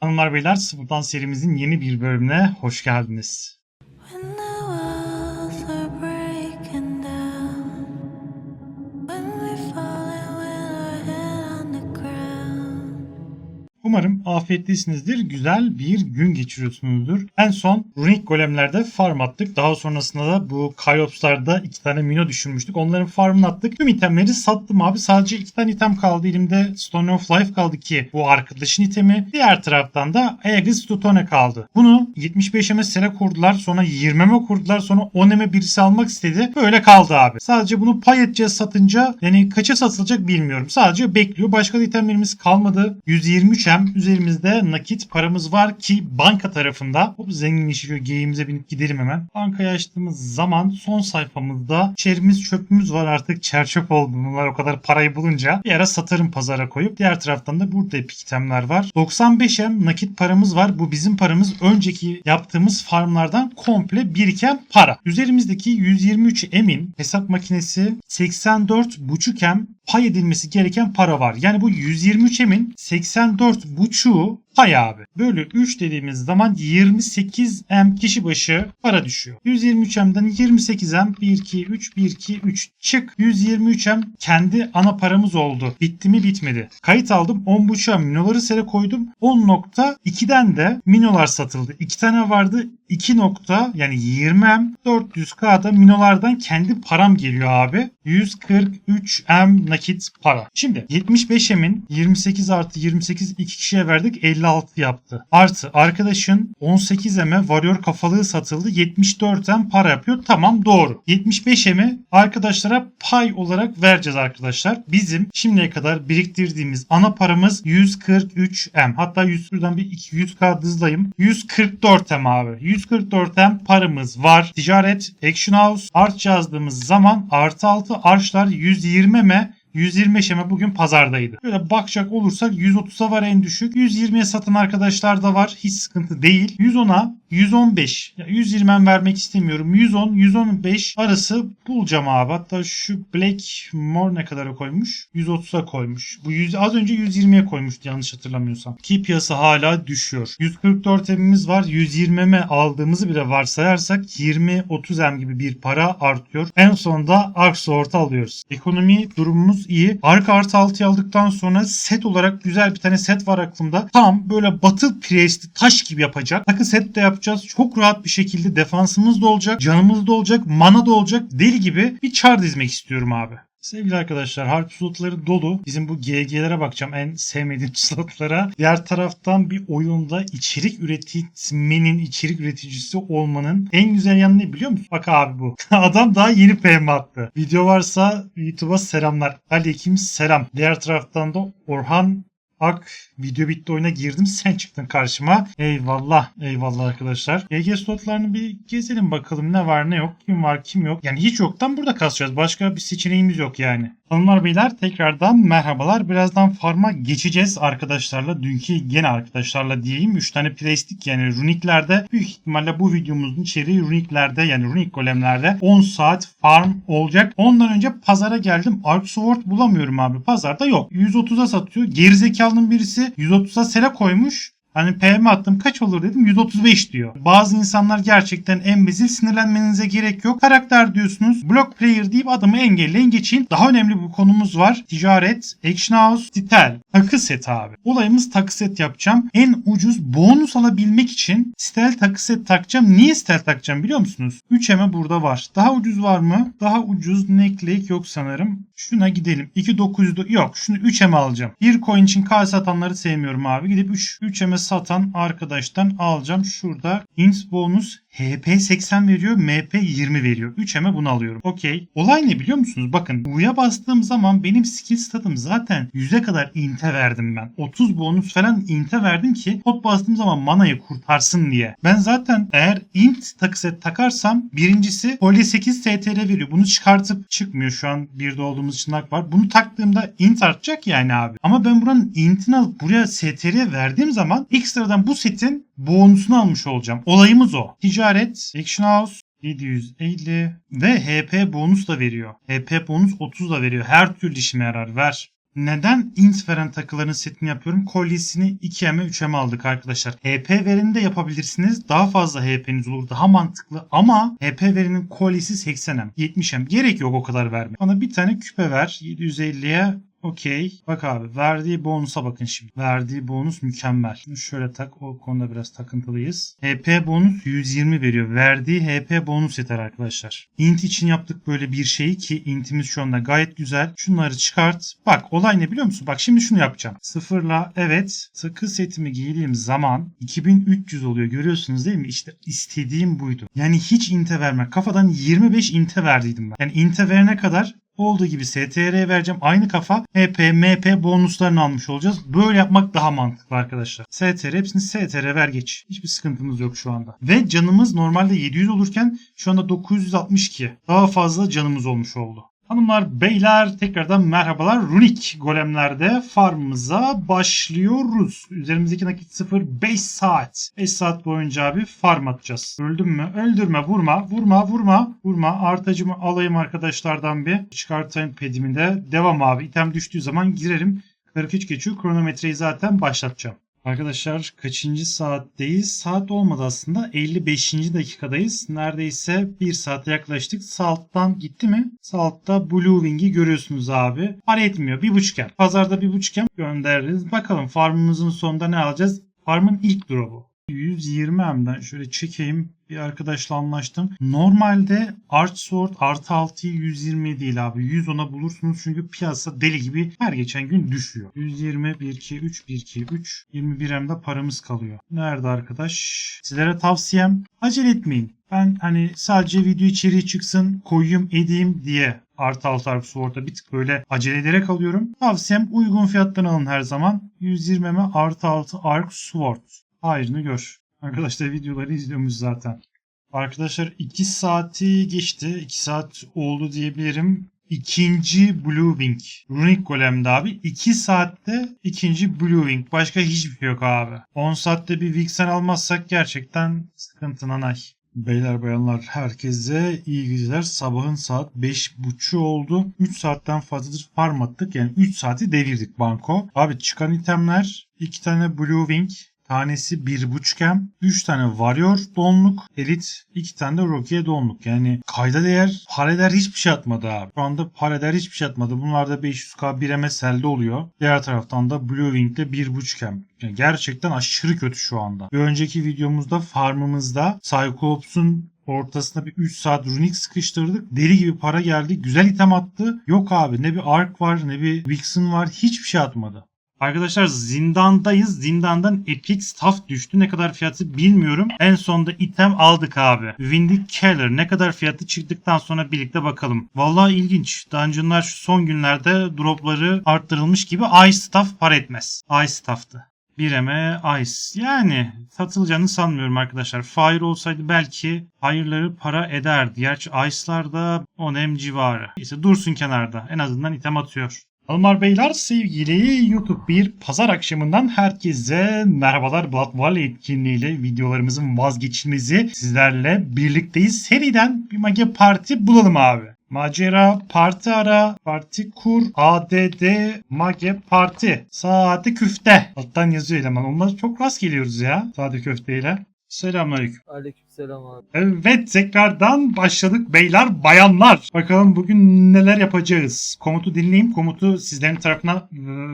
Hanımlar beyler Sıfırdan serimizin yeni bir bölümüne hoş geldiniz. Umarım afiyetlisinizdir, güzel bir gün geçiriyorsunuzdur. En son Runic Golemler'de farm attık. Daha sonrasında da bu Kyops'larda iki tane Mino düşürmüştük. Onların farmını attık. Tüm itemleri sattım abi. Sadece iki tane item kaldı. Elimde Stone of Life kaldı ki bu arkadaşın itemi. Diğer taraftan da Aegis Tutone kaldı. Bunu 75'eme sele kurdular. Sonra 20'me kurdular. Sonra 10'eme birisi almak istedi. Böyle kaldı abi. Sadece bunu pay edeceğiz satınca. Yani kaça satılacak bilmiyorum. Sadece bekliyor. Başka itemlerimiz kalmadı. 123M üzerimizde nakit paramız var ki banka tarafında. Hop zenginleşiyor. Geyiğimize binip gidelim hemen. Bankayı açtığımız zaman son sayfamızda çerimiz çöpümüz var artık çerçöp oldu. Bunlar o kadar parayı bulunca bir ara satarım pazara koyup. Diğer taraftan da burada epik itemler var. 95M nakit paramız var. Bu bizim paramız önceki yaptığımız farmlardan komple biriken para. Üzerimizdeki 123 M'in hesap makinesi 84.5 M pay edilmesi gereken para var. Yani bu 123 M'in 84.5'u pay abi. Bölü 3 dediğimiz zaman 28 M kişi başı para düşüyor. 123 M'den 28 M 1 2 3 1 2 3 çık. 123 M kendi ana paramız oldu. Bitti mi bitmedi. Kayıt aldım 10.5'a minoları sere koydum. 10.2'den de minolar satıldı. 2 tane vardı. 2 nokta yani 20 M 400K'da minolardan kendi param geliyor abi. 143 M nakit para. Şimdi 75 M'in 28 artı 28 iki kişiye verdik 56 yaptı. Artı arkadaşın 18 M'e varıyor kafalığı satıldı 74 M para yapıyor. Tamam doğru. 75 M'i arkadaşlara pay olarak vereceğiz arkadaşlar. Bizim şimdiye kadar biriktirdiğimiz ana paramız 143 M. Hatta 100 şuradan bir 200K hızlayayım. 144 M abi. 144 M paramız var. Ticaret, Action House, Arch yazdığımız zaman artı 6 arşlar 120 M 120 şeme bugün pazardaydı. Böyle bakacak olursak 130'a var en düşük. 120'ye satan arkadaşlar da var. Hiç sıkıntı değil. 110'a 115. Ya 120 vermek istemiyorum. 110, 115 arası bulacağım abi. Hatta şu Black More ne kadara koymuş? 130'a koymuş. Bu 100, az önce 120'ye koymuştu yanlış hatırlamıyorsam. Ki piyasa hala düşüyor. 144 emimiz var. 120'me aldığımızı bile varsayarsak 20-30 em gibi bir para artıyor. En sonunda Ark Sword alıyoruz. Ekonomi durumumuz iyi. Ark artı 6'yı aldıktan sonra set olarak güzel bir tane set var aklımda. Tam böyle battle priest'i taş gibi yapacak. Takı set de yapacağız. Çok rahat bir şekilde defansımız da olacak. Canımız da olacak. Mana da olacak. Deli gibi bir çar dizmek istiyorum abi. Sevgili arkadaşlar harp slotları dolu. Bizim bu GG'lere bakacağım en sevmediğim slotlara. Diğer taraftan bir oyunda içerik üretmenin, içerik üreticisi olmanın en güzel yanı ne biliyor musun? Bak abi bu. Adam daha yeni PM attı. Video varsa YouTube'a selamlar. Aleyküm selam. Diğer taraftan da Orhan Ak video bitti oyuna girdim sen çıktın karşıma. Eyvallah eyvallah arkadaşlar. GG slotlarını bir gezelim bakalım ne var ne yok kim var kim yok. Yani hiç yoktan burada kasacağız. Başka bir seçeneğimiz yok yani. Hanımlar beyler tekrardan merhabalar. Birazdan farma geçeceğiz arkadaşlarla. Dünkü gene arkadaşlarla diyeyim. 3 tane plastik yani runiklerde büyük ihtimalle bu videomuzun içeriği runiklerde yani runik golemlerde 10 saat farm olacak. Ondan önce pazara geldim. Ark Sword bulamıyorum abi. Pazarda yok. 130'a satıyor. Gerizekalının birisi 130'a sele koymuş. Hani PM attım kaç olur dedim 135 diyor. Bazı insanlar gerçekten embezil sinirlenmenize gerek yok. Karakter diyorsunuz. Block player deyip adamı engelleyin geçin. Daha önemli bir konumuz var. Ticaret, Action House, Titel. Takı set abi. Olayımız takı set yapacağım. En ucuz bonus alabilmek için stel takı set takacağım. Niye stel takacağım biliyor musunuz? 3M'e burada var. Daha ucuz var mı? Daha ucuz necklake yok sanırım. Şuna gidelim. 2900'de yok. Şunu 3M alacağım. Bir coin için K satanları sevmiyorum abi. Gidip 3 3M'e satan arkadaştan alacağım. Şurada int bonus HP 80 veriyor, MP 20 veriyor. 3M'e bunu alıyorum. Okey. Olay ne biliyor musunuz? Bakın U'ya bastığım zaman benim skill statım zaten 100'e kadar inte verdim ben. 30 bonus falan inte verdim ki pot bastığım zaman manayı kurtarsın diye. Ben zaten eğer int takı set takarsam birincisi kolye 8 STR veriyor. Bunu çıkartıp çıkmıyor şu an bir de için hak var. Bunu taktığımda int artacak yani abi. Ama ben buranın intini alıp buraya STR verdiğim zaman ekstradan bu setin bonusunu almış olacağım. Olayımız o. Ticaret, Action House, 750 ve HP bonus da veriyor. HP bonus 30 da veriyor. Her türlü işime yarar. Ver. Neden int veren takıların setini yapıyorum? Kolyesini 2M'e 3M'e aldık arkadaşlar. HP vereni de yapabilirsiniz. Daha fazla HP'niz olur. Daha mantıklı. Ama HP verenin kolyesi 80M. 70M. Gerek yok o kadar verme. Bana bir tane küpe ver. 750'ye Okey. Bak abi verdiği bonusa bakın şimdi. Verdiği bonus mükemmel. Şöyle tak. O konuda biraz takıntılıyız. HP bonus 120 veriyor. Verdiği HP bonus yeter arkadaşlar. Int için yaptık böyle bir şeyi ki intimiz şu anda gayet güzel. Şunları çıkart. Bak olay ne biliyor musun? Bak şimdi şunu yapacağım. Sıfırla evet takı setimi giydiğim zaman 2300 oluyor. Görüyorsunuz değil mi? İşte istediğim buydu. Yani hiç inte verme. Kafadan 25 inte verdiydim ben. Yani inte verene kadar olduğu gibi STR'ye vereceğim. Aynı kafa HP, MP bonuslarını almış olacağız. Böyle yapmak daha mantıklı arkadaşlar. STR hepsini STR ver geç. Hiçbir sıkıntımız yok şu anda. Ve canımız normalde 700 olurken şu anda 962. Daha fazla canımız olmuş oldu. Hanımlar, beyler tekrardan merhabalar. Runik golemlerde farmımıza başlıyoruz. Üzerimizdeki nakit 0 5 saat. 5 saat boyunca abi farm atacağız. Öldüm mü? Öldürme, vurma, vurma, vurma, vurma. Artıcımı alayım arkadaşlardan bir. Çıkartayım pedimi de. Devam abi. İtem düştüğü zaman girerim. 43 geçiyor. Kronometreyi zaten başlatacağım. Arkadaşlar kaçıncı saatteyiz? Saat olmadı aslında. 55. dakikadayız. Neredeyse 1 saate yaklaştık. Salt'tan gitti mi? Salt'ta Blue Wing'i görüyorsunuz abi. Para etmiyor. 1.5 Pazarda 1.5 göndeririz. Bakalım farmımızın sonunda ne alacağız? Farmın ilk drop'u. 120 M'den şöyle çekeyim. Bir arkadaşla anlaştım. Normalde Arch Sword artı 6'yı 120 değil abi. 110'a bulursunuz çünkü piyasa deli gibi her geçen gün düşüyor. 120, 1, 2, 3, 1, 2, 3. 21 M'de paramız kalıyor. Nerede arkadaş? Sizlere tavsiyem acele etmeyin. Ben hani sadece video içeriği çıksın koyayım edeyim diye artı 6 Arc Sword'a bir tık böyle acele ederek alıyorum. Tavsiyem uygun fiyattan alın her zaman. 120 M artı 6 Arc Sword. Hayrını gör. Arkadaşlar videoları izliyormuş zaten. Arkadaşlar 2 saati geçti. 2 saat oldu diyebilirim. İkinci Blue Wing. Runic Golem'de abi. 2 saatte ikinci Blue Wing. Başka hiçbir şey yok abi. 10 saatte bir Vixen almazsak gerçekten sıkıntı nanay. Beyler bayanlar herkese iyi geceler. Sabahın saat 5.30 oldu. 3 saatten fazladır farm attık. Yani 3 saati devirdik banko. Abi çıkan itemler 2 tane Blue Wing, Tanesi 1.5 3 tane Warrior donluk, Elite 2 tane de Rookie donluk. Yani kayda değer para değer hiçbir şey atmadı abi. Şu anda para değer hiçbir şey atmadı. Bunlar da 500k 1 MSL'de oluyor. Diğer taraftan da Blue Wing'de 1.5 yani gerçekten aşırı kötü şu anda. Bir önceki videomuzda farmımızda Cyclops'un ortasına bir 3 saat runik sıkıştırdık. Deli gibi para geldi. Güzel item attı. Yok abi ne bir Ark var ne bir Vixen var. Hiçbir şey atmadı. Arkadaşlar zindandayız. Zindandan Epic Staff düştü. Ne kadar fiyatı bilmiyorum. En sonda item aldık abi. Windy Keller. Ne kadar fiyatı çıktıktan sonra birlikte bakalım. Vallahi ilginç. Dungeonlar şu son günlerde dropları arttırılmış gibi Ice Staff para etmez. Ice Staff'tı. 1'eme Ice. Yani satılacağını sanmıyorum arkadaşlar. Fire olsaydı belki hayırları para ederdi. Gerçi Ice'lar da 10M civarı. İşte dursun kenarda. En azından item atıyor. Hanımlar beyler sevgili YouTube bir pazar akşamından herkese merhabalar. Blood Valley etkinliğiyle videolarımızın vazgeçilmezi sizlerle birlikteyiz. Seriden bir mage parti bulalım abi. Macera, parti ara, parti kur, ADD, mage, parti. Saati küfte. Alttan yazıyor eleman. Onlara çok rast geliyoruz ya. Sade köfteyle. Selamünaleyküm. Aleykümselam abi. Evet tekrardan başladık beyler bayanlar. Bakalım bugün neler yapacağız. Komutu dinleyeyim. Komutu sizlerin tarafına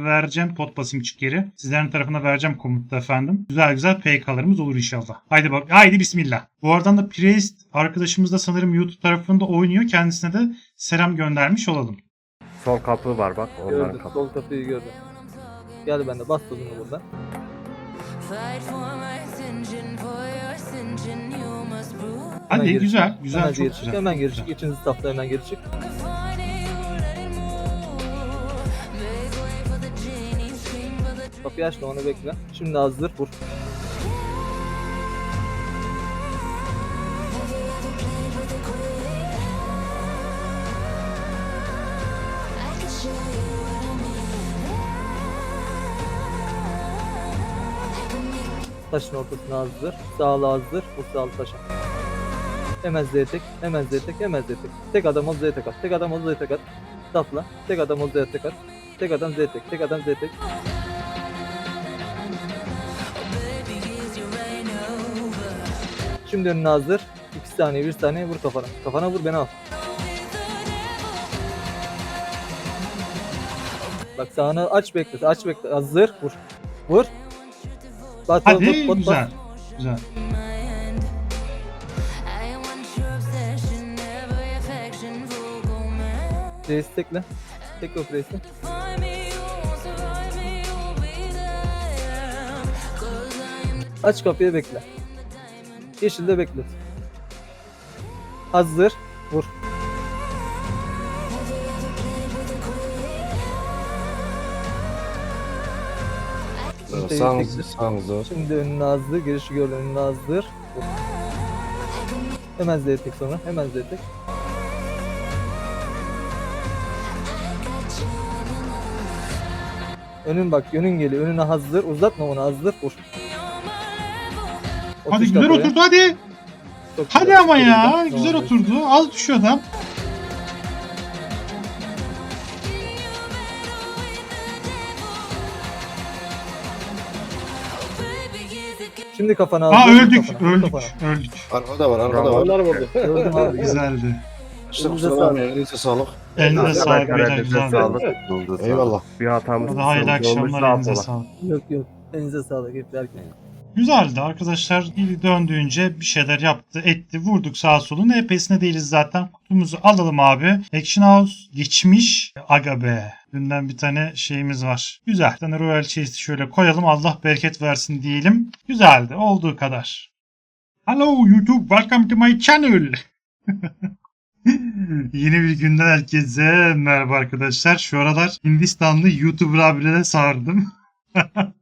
vereceğim. Pot basayım çık geri. Sizlerin tarafına vereceğim komutu efendim. Güzel güzel PK'larımız olur inşallah. Haydi bak. Haydi bismillah. Bu aradan da Priest arkadaşımız da sanırım YouTube tarafında oynuyor. Kendisine de selam göndermiş olalım. Sol kapı var bak onların Gördüm. kapı. Sol kapıyı gördüm. Gel ben de bas tozunu burada. Fight for my Hadi Hemen geri güzel. çık. Güzel hemen çok geri güzel. Hemen geri Güzel. çık. Stafta hemen geri çık. Kapıyı açma onu bekle. Şimdi hazır. Vur. Taşın ortasına hazır. Sağlı hazır. Vur sağlı taşa. Hemen Z tek. Hemen Z tek. Hemen Z tek. Tek adam ol Z tek at. Tek adam ol Z tek at. Stafla. Tek adam ol Z tek at. Tek adam Z tek. Tek adam Z tek. Şimdi önüne hazır. 2 saniye 1 saniye vur kafana. Kafana vur beni al. Bak sağını aç bekle. Aç bekle. Hazır. Vur. Vur. Bas, Hadi bas, bas. güzel. Güzel. 'Cause I am Aç kapıyı bekle. Yeşilde beklet. Hazır. Vur. Şimdi Sağınız, tekle. sağınızda. Şimdi önüne hazır. Girişi gör önüne hazır. Vur. Hemen Z tek sonra. Hemen Z tek. Önün bak yönün geliyor. Önüne hazır. Uzatma onu hazır. Vur. Hadi Otur güzel oturdu hadi. Çok Hadi güzel. ama ya. Tamam, Güzel tamam. oturdu. Al düşüyor adam. Şimdi kafana Aa hazır. öldük. Kafana, Öldük. kafana. Öldük. Arkada var, arkada Bravo. var. Gördüm abi. Güzeldi. İşte Elinize kusura bakmayın, elinize sağlık. Elinize sağlık. arkadaşlar, Beyler güzel. sağlık. Eyvallah. Bir hatamız hayırlı akşamlar. Elinize sağlık. Yok yok. Elinize sağlık. Hep herkes. Güzeldi arkadaşlar. İyi döndüğünce bir şeyler yaptı, etti. Vurduk sağa solun. Epeysine değiliz zaten. Kutumuzu alalım abi. Action House geçmiş. Aga be. Dünden bir tane şeyimiz var. Güzel. Bir tane Royal Chase'i şöyle koyalım. Allah bereket versin diyelim. Güzeldi. Olduğu kadar. Hello YouTube. Welcome to my channel. Yeni bir günden herkese merhaba arkadaşlar. Şu aralar Hindistanlı YouTuber abilere sardım.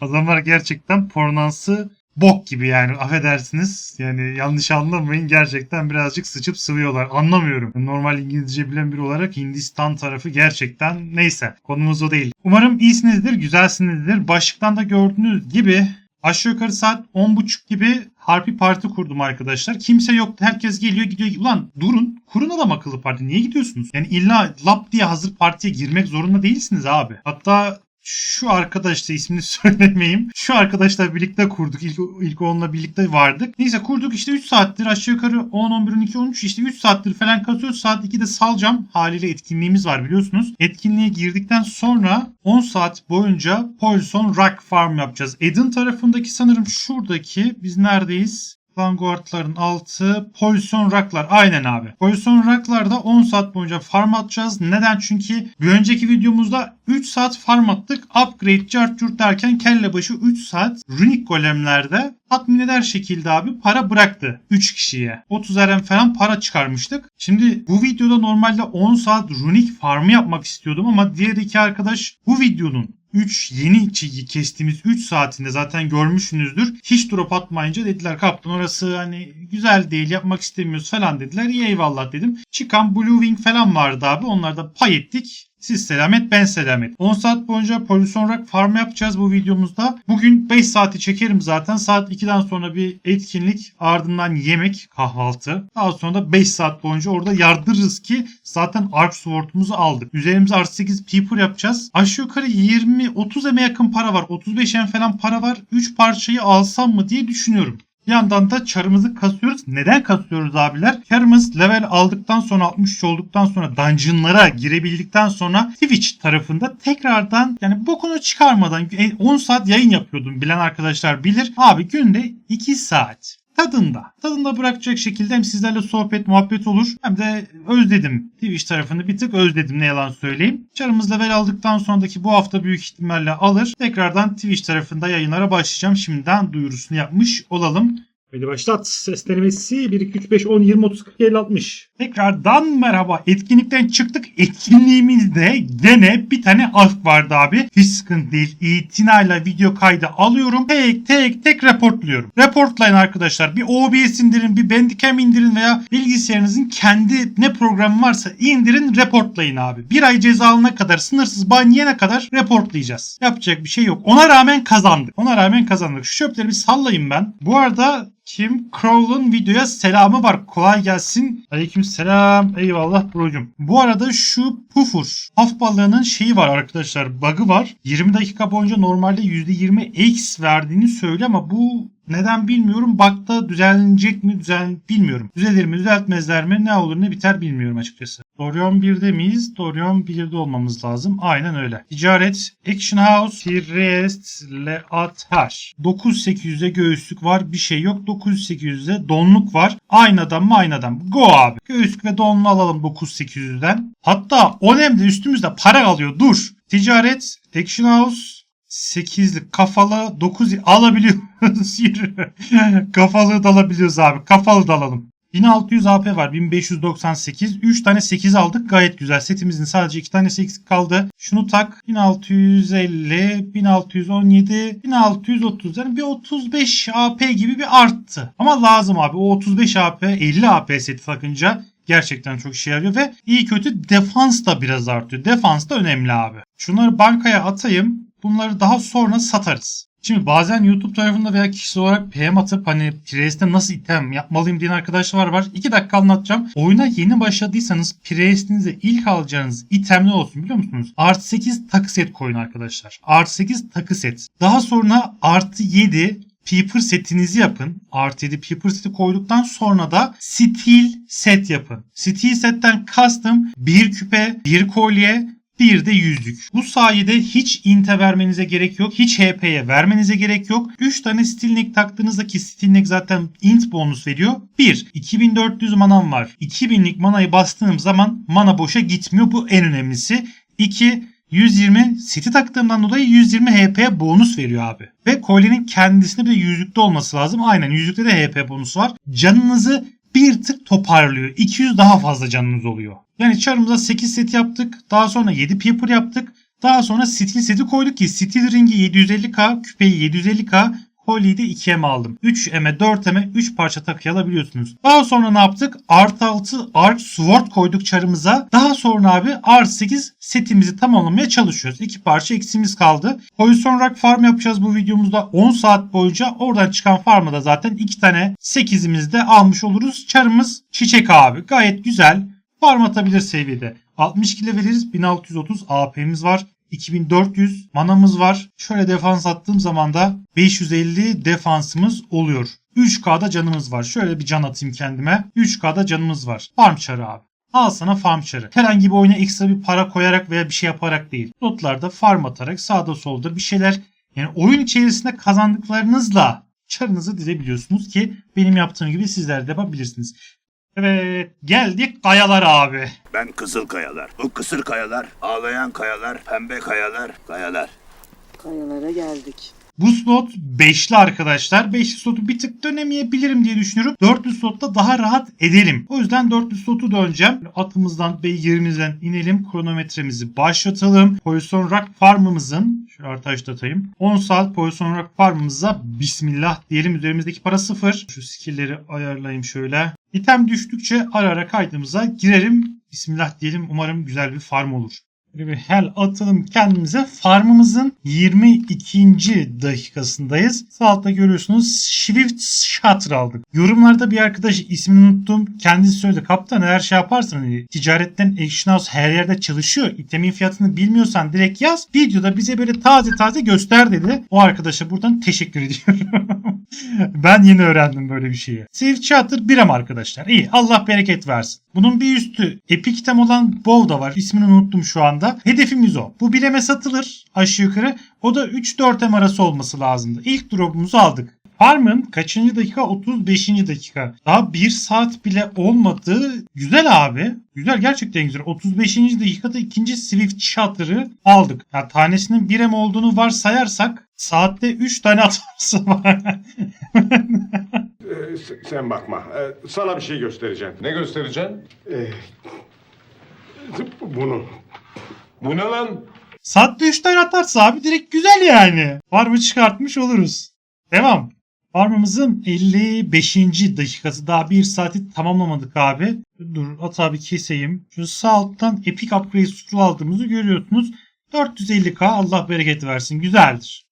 Adamlar gerçekten pornansı bok gibi yani affedersiniz. Yani yanlış anlamayın gerçekten birazcık sıçıp sıvıyorlar. Anlamıyorum. Normal İngilizce bilen biri olarak Hindistan tarafı gerçekten neyse konumuz o değil. Umarım iyisinizdir, güzelsinizdir. Başlıktan da gördüğünüz gibi aşağı yukarı saat 10.30 gibi Harpi Parti kurdum arkadaşlar. Kimse yoktu. Herkes geliyor gidiyor. Ulan durun. Kurun adam akıllı parti. Niye gidiyorsunuz? Yani illa lap diye hazır partiye girmek zorunda değilsiniz abi. Hatta şu arkadaş da ismini söylemeyeyim. Şu arkadaşla birlikte kurduk. İlk, ilk onunla birlikte vardık. Neyse kurduk işte 3 saattir aşağı yukarı 10, 11, 12, 13 işte 3 saattir falan kasıyoruz. Saat 2'de salacağım. Haliyle etkinliğimiz var biliyorsunuz. Etkinliğe girdikten sonra 10 saat boyunca Poison Rock Farm yapacağız. Eden tarafındaki sanırım şuradaki biz neredeyiz? Vanguard'ların altı Poison Rock'lar. Aynen abi. Poison Rock'larda 10 saat boyunca farm atacağız. Neden? Çünkü bir önceki videomuzda 3 saat farm attık. Upgrade, chart churt derken kelle başı 3 saat Runic golemlerde tatmin eder şekilde abi para bıraktı 3 kişiye. 30 RM falan para çıkarmıştık. Şimdi bu videoda normalde 10 saat Runic farmı yapmak istiyordum ama diğer iki arkadaş bu videonun 3 yeni çiğ kestiğimiz 3 saatinde zaten görmüşsünüzdür. Hiç drop atmayınca dediler kaptan orası hani güzel değil yapmak istemiyoruz falan dediler. İyi eyvallah dedim. Çıkan Blue Wing falan vardı abi. Onları da pay ettik. Siz selamet ben selamet. 10 saat boyunca Poison Rock farm yapacağız bu videomuzda. Bugün 5 saati çekerim zaten. Saat 2'den sonra bir etkinlik ardından yemek kahvaltı. Daha sonra da 5 saat boyunca orada yardırırız ki zaten Arc Sword'umuzu aldık. Üzerimize artı 8 Peeper yapacağız. Aşağı yukarı 20-30 eme yakın para var. 35 em falan para var. 3 parçayı alsam mı diye düşünüyorum. Bir yandan da çarımızı kasıyoruz. Neden kasıyoruz abiler? Çarımız level aldıktan sonra 63 olduktan sonra dungeonlara girebildikten sonra Twitch tarafında tekrardan yani bokunu çıkarmadan e, 10 saat yayın yapıyordum bilen arkadaşlar bilir. Abi günde 2 saat tadında. Tadında bırakacak şekilde hem sizlerle sohbet muhabbet olur hem de özledim. Twitch tarafını bir tık özledim ne yalan söyleyeyim. Çarımız level aldıktan sonraki bu hafta büyük ihtimalle alır. Tekrardan Twitch tarafında yayınlara başlayacağım. Şimdiden duyurusunu yapmış olalım. Hadi başlat. Ses denemesi 1, 2, 3, 5, 10, 20, 30, 40, 50, 60. Tekrardan merhaba. Etkinlikten çıktık. Etkinliğimizde gene bir tane alf vardı abi. Hiç sıkıntı değil. İtinayla video kaydı alıyorum. Tek tek tek reportluyorum. Reportlayın arkadaşlar. Bir OBS indirin, bir Bandicam indirin veya bilgisayarınızın kendi ne programı varsa indirin reportlayın abi. Bir ay ceza alana kadar sınırsız ban yene kadar reportlayacağız. Yapacak bir şey yok. Ona rağmen kazandık. Ona rağmen kazandık. Şu çöpleri bir sallayayım ben. Bu arada Kim Crowell'ın videoya selamı var. Kolay gelsin. Aleyküm selam. Eyvallah brocum. Bu arada şu pufur. Haf balığının şeyi var arkadaşlar. Bug'ı var. 20 dakika boyunca normalde %20 X verdiğini söylüyor ama bu neden bilmiyorum. Bug'da düzelecek mi düzel bilmiyorum. Düzelir mi düzeltmezler mi ne olur ne biter bilmiyorum açıkçası. Dorion 1'de miyiz? Dorion 1'de olmamız lazım. Aynen öyle. Ticaret, Action House, Priest, Leat Hash. 9800'e göğüslük var. Bir şey yok. 9800'e donluk var. Aynı adam mı aynı adam. Go abi. Göğüslük ve donlu alalım 9800'den. Hatta Onem'de üstümüzde para alıyor. Dur. Ticaret, Action House, 8'lik kafalı 9 alabiliyoruz. Kafalı da alabiliyoruz abi. Kafalı da alalım. 1600 AP var. 1598. 3 tane 8 aldık. Gayet güzel. Setimizin sadece 2 tanesi eksik kaldı. Şunu tak. 1650, 1617, 1630. Yani bir 35 AP gibi bir arttı. Ama lazım abi. O 35 AP, 50 AP seti takınca gerçekten çok işe yarıyor ve iyi kötü defans da biraz artıyor. Defans da önemli abi. Şunları bankaya atayım. Bunları daha sonra satarız. Şimdi bazen YouTube tarafında veya kişisel olarak PM atıp hani Priest'te nasıl item yapmalıyım diyen arkadaşlar var. 2 dakika anlatacağım. Oyuna yeni başladıysanız Priest'inize ilk alacağınız item ne olsun biliyor musunuz? Artı 8 takı set koyun arkadaşlar. Artı 8 takı set. Daha sonra artı 7 Peeper setinizi yapın. Artı 7 Peeper seti koyduktan sonra da Steel set yapın. Steel setten kastım bir küpe, bir kolye, bir de yüzlük. Bu sayede hiç inte vermenize gerek yok. Hiç HP'ye vermenize gerek yok. 3 tane Stilnek taktığınızda ki Stilnek zaten int bonus veriyor. 1. 2400 manam var. 2000'lik manayı bastığım zaman mana boşa gitmiyor. Bu en önemlisi. 2. 120 seti taktığımdan dolayı 120 HP bonus veriyor abi. Ve kolyenin kendisinde bir de yüzükte olması lazım. Aynen yüzükte de HP bonusu var. Canınızı bir tık toparlıyor. 200 daha fazla canınız oluyor. Yani çarımıza 8 set yaptık. Daha sonra 7 Peeper yaptık. Daha sonra Steel seti koyduk ki Steel ringi 750k, küpeyi 750k, kolyeyi de 2M aldım. 3M'e 4M'e 3 parça takı alabiliyorsunuz. Daha sonra ne yaptık? Artı 6 Arc Sword koyduk çarımıza. Daha sonra abi artı 8 setimizi tamamlamaya çalışıyoruz. 2 parça eksimiz kaldı. Poison Rock farm yapacağız bu videomuzda 10 saat boyunca. Oradan çıkan farmı da zaten 2 tane 8'imizi de almış oluruz. Çarımız çiçek abi. Gayet güzel. Farm atabilir seviyede. 62 ile veririz. 1630 AP'miz var. 2400 manamız var. Şöyle defans attığım zaman da 550 defansımız oluyor. 3K'da canımız var. Şöyle bir can atayım kendime. 3K'da canımız var. Farm çarı abi. Al sana farm çarı. Herhangi bir oyuna ekstra bir para koyarak veya bir şey yaparak değil. Notlarda farm atarak sağda solda bir şeyler yani oyun içerisinde kazandıklarınızla çarınızı dizebiliyorsunuz ki benim yaptığım gibi sizler de yapabilirsiniz. Evet geldik kayalar abi. Ben kızıl kayalar, bu kısır kayalar, ağlayan kayalar, pembe kayalar, kayalar. Kayalara geldik. Bu slot 5'li arkadaşlar. 5'li slotu bir tık dönemeyebilirim diye düşünüyorum. 4'lü slotta daha rahat ederim. O yüzden 4'lü slotu döneceğim. Atımızdan ve yerimizden inelim. Kronometremizi başlatalım. Poison Rock Farm'ımızın şöyle artışlatayım. 10 saat Poison Rock Farm'ımıza bismillah diyelim. Üzerimizdeki para 0. Şu skill'leri ayarlayayım şöyle. İtem düştükçe ara ara kaydımıza girerim. Bismillah diyelim. Umarım güzel bir farm olur. Böyle bir hel atalım kendimize. Farmımızın 22. dakikasındayız. Sağ altta görüyorsunuz Swift Shutter aldık. Yorumlarda bir arkadaş ismini unuttum. Kendisi söyledi. Kaptan eğer şey yaparsan hani, ticaretten Action House her yerde çalışıyor. İtemin fiyatını bilmiyorsan direkt yaz. Videoda bize böyle taze taze göster dedi. O arkadaşa buradan teşekkür ediyorum. ben yeni öğrendim böyle bir şeyi. Swift Shutter 1 arkadaşlar. İyi. Allah bereket versin. Bunun bir üstü Epic item olan Bow da var. İsmini unuttum şu anda. Hedefimiz o. Bu bireme satılır aşağı yukarı. O da 3-4 M arası olması lazımdı. İlk drop'umuzu aldık. Farm'ın kaçıncı dakika? 35. dakika. Daha 1 saat bile olmadı. Güzel abi. Güzel gerçekten güzel. 35. dakikada ikinci Swift Shutter'ı aldık. Ya tanesinin 1 M olduğunu varsayarsak saatte 3 tane hatası var. Ee, sen bakma. Ee, sana bir şey göstereceğim. Ne göstereceksin? Ee, bunu. Bu ne lan? Saatte 3 tane atarsa abi direkt güzel yani. Farmı çıkartmış oluruz. Devam. Farmımızın 55. dakikası. Daha 1 saati tamamlamadık abi. Dur at abi keseyim. Şu sağ alttan Epic Upgrade scroll aldığımızı görüyorsunuz. 450k Allah bereket versin. Güzeldir.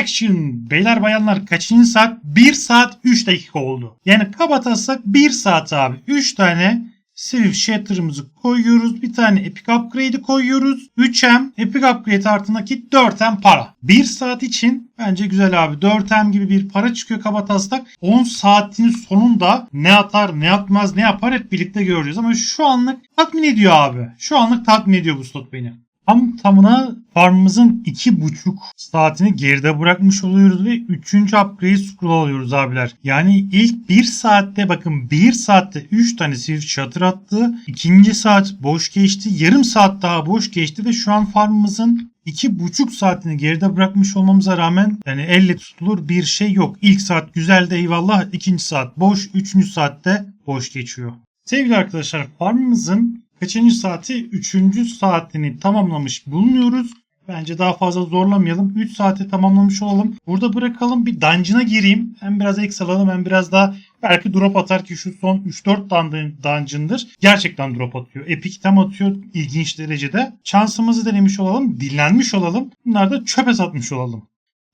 Action! Beyler bayanlar kaçıncı saat? 1 saat 3 dakika oldu. Yani kabatasak 1 saat abi. 3 tane Swift Shatter'ımızı koyuyoruz. Bir tane Epic Upgrade'i koyuyoruz. 3M Epic Upgrade artındaki 4M para. 1 saat için bence güzel abi. 4M gibi bir para çıkıyor kabataslak. 10 saatin sonunda ne atar ne atmaz ne yapar hep birlikte göreceğiz. Ama şu anlık tatmin ediyor abi. Şu anlık tatmin ediyor bu slot beni. Tam tamına farmımızın 2,5 saatini geride bırakmış oluyoruz ve 3. upgrade scroll alıyoruz abiler. Yani ilk 1 saatte bakın 1 saatte 3 tane swift shutter attı. İkinci saat boş geçti. Yarım saat daha boş geçti ve şu an farmımızın 2,5 saatini geride bırakmış olmamıza rağmen yani elle tutulur bir şey yok. İlk saat güzel de eyvallah. ikinci saat boş. Üçüncü saatte boş geçiyor. Sevgili arkadaşlar farmımızın kaçıncı saati? Üçüncü saatini tamamlamış bulunuyoruz. Bence daha fazla zorlamayalım. 3 saate tamamlamış olalım. Burada bırakalım bir dungeon'a gireyim. Hem biraz X alalım hem biraz daha belki drop atar ki şu son 3-4 dun- dungeon'dır. Gerçekten drop atıyor. Epic tam atıyor ilginç derecede. Şansımızı denemiş olalım. Dinlenmiş olalım. Bunlar da çöpe satmış olalım.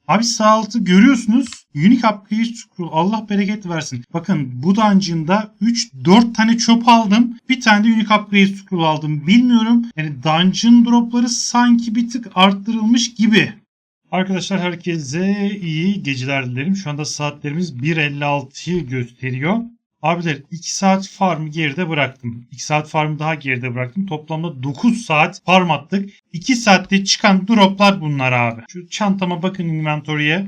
Abi sağ görüyorsunuz. Unique Upgrade Scroll. Allah bereket versin. Bakın bu dungeon'da 3-4 tane çöp aldım. Bir tane de Unique Upgrade Scroll aldım. Bilmiyorum. Yani dungeon dropları sanki bir tık arttırılmış gibi. Arkadaşlar herkese iyi geceler dilerim. Şu anda saatlerimiz 1.56'yı gösteriyor. Abiler 2 saat farmı geride bıraktım. 2 saat farmı daha geride bıraktım. Toplamda 9 saat farm attık. 2 saatte çıkan droplar bunlar abi. Şu çantama bakın inventory'e.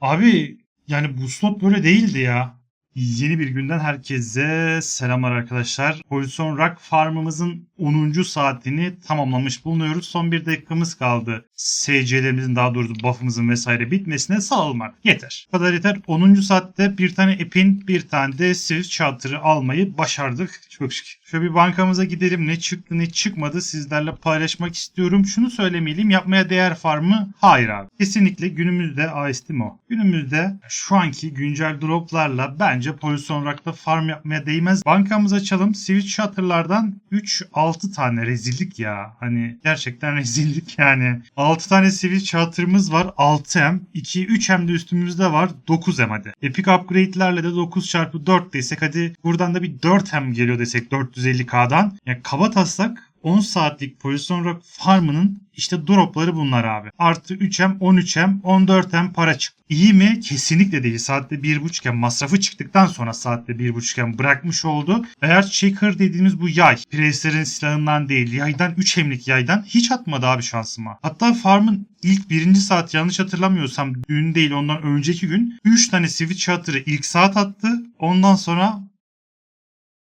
Abi yani bu slot böyle değildi ya. Yeni bir günden herkese selamlar arkadaşlar. Poison Rock farmımızın 10. saatini tamamlamış bulunuyoruz. Son bir dakikamız kaldı. SC'lerimizin daha doğrusu buff'ımızın vesaire bitmesine sağlayalım artık. Yeter. Bu kadar yeter. 10. saatte bir tane epin bir tane de Swift Charter'ı almayı başardık. Çok şükür. Şöyle bir bankamıza gidelim. Ne çıktı ne çıkmadı sizlerle paylaşmak istiyorum. Şunu söylemeliyim. Yapmaya değer farmı? Hayır abi. Kesinlikle günümüzde AST mi o? Günümüzde şu anki güncel droplarla bence Poison Rock'ta farm yapmaya değmez. Bankamızı açalım. Switch Shutter'lardan 3-6 tane rezillik ya. Hani gerçekten rezillik yani. 6 tane Switch Shutter'ımız var. 6M. 2-3M de üstümüzde var. 9M hadi. Epic upgrade'lerle de 9 çarpı 4 desek hadi buradan da bir 4M geliyor desek 450K'dan. Yani kaba taslak 10 saatlik Rock farmının işte dropları bunlar abi. Artı 3M, 13M, 14M para çıktı. İyi mi? Kesinlikle değil. Saatte 1.5'ken masrafı çıktıktan sonra saatte 1.5'ken bırakmış oldu. Eğer Shaker dediğimiz bu yay, Preser'in silahından değil, yaydan 3 hemlik yaydan hiç atmadı abi şansıma. Hatta farmın ilk birinci saat yanlış hatırlamıyorsam dün değil ondan önceki gün 3 tane switch shutter'ı ilk saat attı. Ondan sonra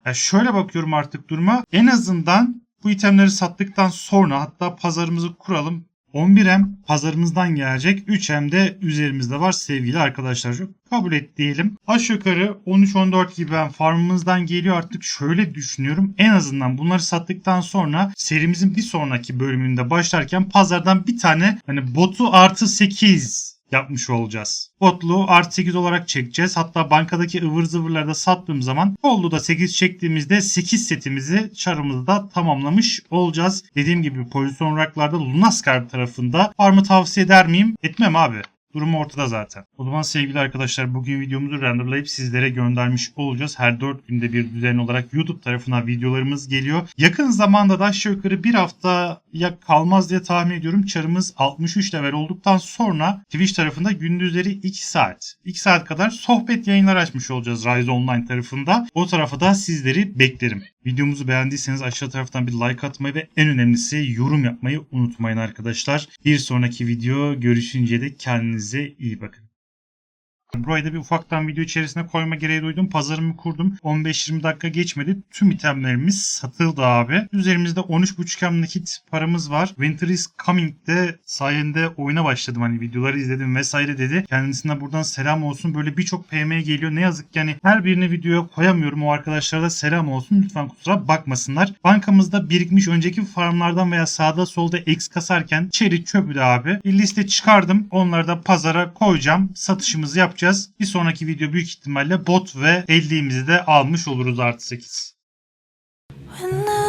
ya şöyle bakıyorum artık duruma. En azından bu itemleri sattıktan sonra hatta pazarımızı kuralım. 11M pazarımızdan gelecek. 3M de üzerimizde var sevgili arkadaşlar. Kabul et diyelim. Aşağı yukarı 13-14 gibi ben farmımızdan geliyor artık şöyle düşünüyorum. En azından bunları sattıktan sonra serimizin bir sonraki bölümünde başlarken pazardan bir tane hani botu artı 8 yapmış olacağız. Botlu artı 8 olarak çekeceğiz. Hatta bankadaki ıvır zıvırları da sattığım zaman kollu da 8 çektiğimizde 8 setimizi çarımızı da tamamlamış olacağız. Dediğim gibi pozisyon racklarda Lunaskar tarafında farmı tavsiye eder miyim? Etmem abi. Durum ortada zaten. O zaman sevgili arkadaşlar bugün videomuzu renderlayıp sizlere göndermiş olacağız. Her 4 günde bir düzenli olarak YouTube tarafına videolarımız geliyor. Yakın zamanda da aşağı yukarı bir hafta ya kalmaz diye tahmin ediyorum. Çarımız 63 level olduktan sonra Twitch tarafında gündüzleri 2 saat. 2 saat kadar sohbet yayınlar açmış olacağız Rise Online tarafında. O tarafa da sizleri beklerim. Videomuzu beğendiyseniz aşağı taraftan bir like atmayı ve en önemlisi yorum yapmayı unutmayın arkadaşlar. Bir sonraki video görüşünce de kendinize iyi bakın. Burayı da bir ufaktan video içerisine koyma gereği duydum. Pazarımı kurdum. 15-20 dakika geçmedi. Tüm itemlerimiz satıldı abi. Üzerimizde 13.5M nakit paramız var. Winter is Coming'de sayende oyuna başladım. Hani videoları izledim vesaire dedi. Kendisine buradan selam olsun. Böyle birçok PM geliyor. Ne yazık ki yani her birini videoya koyamıyorum. O arkadaşlara da selam olsun. Lütfen kusura bakmasınlar. Bankamızda birikmiş önceki farmlardan veya sağda solda X kasarken çeri çöpü de abi. Bir liste çıkardım. Onları da pazara koyacağım. Satışımızı yapacağız. Bir sonraki video büyük ihtimalle bot ve 50'imizi de almış oluruz artı 8. When